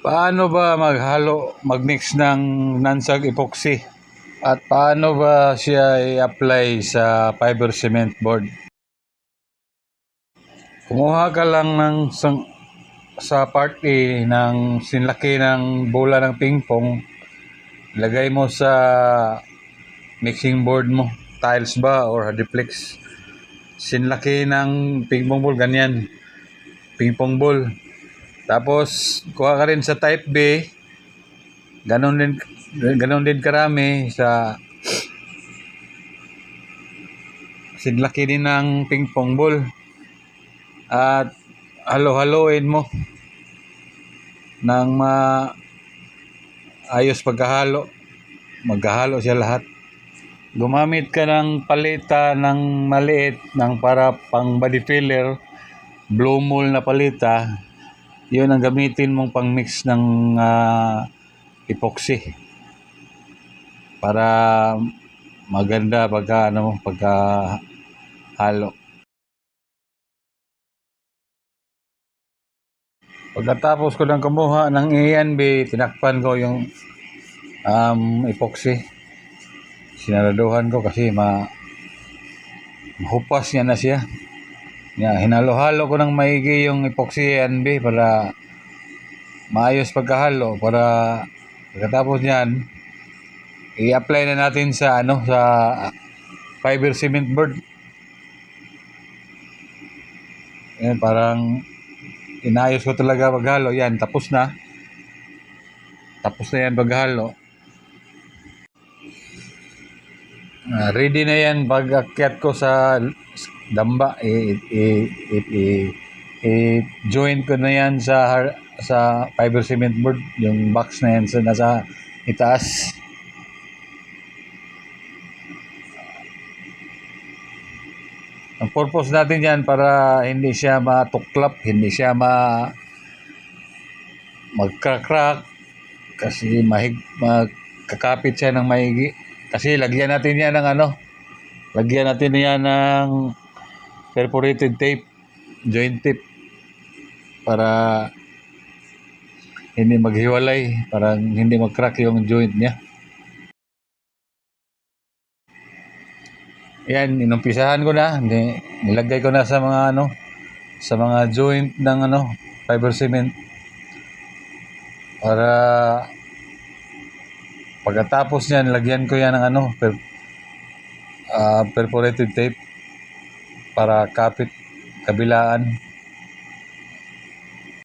Paano ba maghalo, magmix ng nansag epoxy? At paano ba siya i-apply sa fiber cement board? Kumuha ka lang ng sang, sa part ng sinlaki ng bola ng pingpong. Ilagay mo sa mixing board mo. Tiles ba or hardiplex. Sinlaki ng pingpong ball, ganyan. Pingpong ball. Tapos, kuha ka rin sa type B. Ganon din, ganon din karami sa sinlaki din ng pingpong ball. At halo-haloin mo ng ma ayos pagkahalo. Maghahalo siya lahat. Gumamit ka ng palita ng maliit ng para pang body filler, blue mold na palita. Yun ang gamitin mong pang mix ng ah, epoxy. Para maganda pagka ano pagka halo. Pagkatapos ko lang kumuha ng ANB, tinakpan ko yung um, epoxy. Sinaraduhan ko kasi ma mahupas niya na siya. Ya, hinalo-halo ko ng maigi yung epoxy ANB para maayos pagkahalo para pagkatapos niyan i-apply na natin sa ano sa fiber cement board. Yan, parang inayos ko talaga paghalo. Yan, tapos na. Tapos na yan paghalo. Ah, ready na yan pag akyat ko sa damba. I, i, i, i, i- join ko na yan sa sa fiber cement board. Yung box na yan sa nasa itaas. Ang purpose natin yan para hindi siya matuklap, hindi siya ma magkakrak kasi mahig magkakapit siya ng maigi. Kasi lagyan natin yan ng ano, lagyan natin yan ng perforated tape, joint tape para hindi maghiwalay, para hindi mag-crack yung joint niya. Yan, inumpisahan ko na. Ni- Nilagay ko na sa mga ano, sa mga joint ng ano, fiber cement. Para pagkatapos niyan, lagyan ko yan ng ano, per, ah, perforated tape para kapit kabilaan.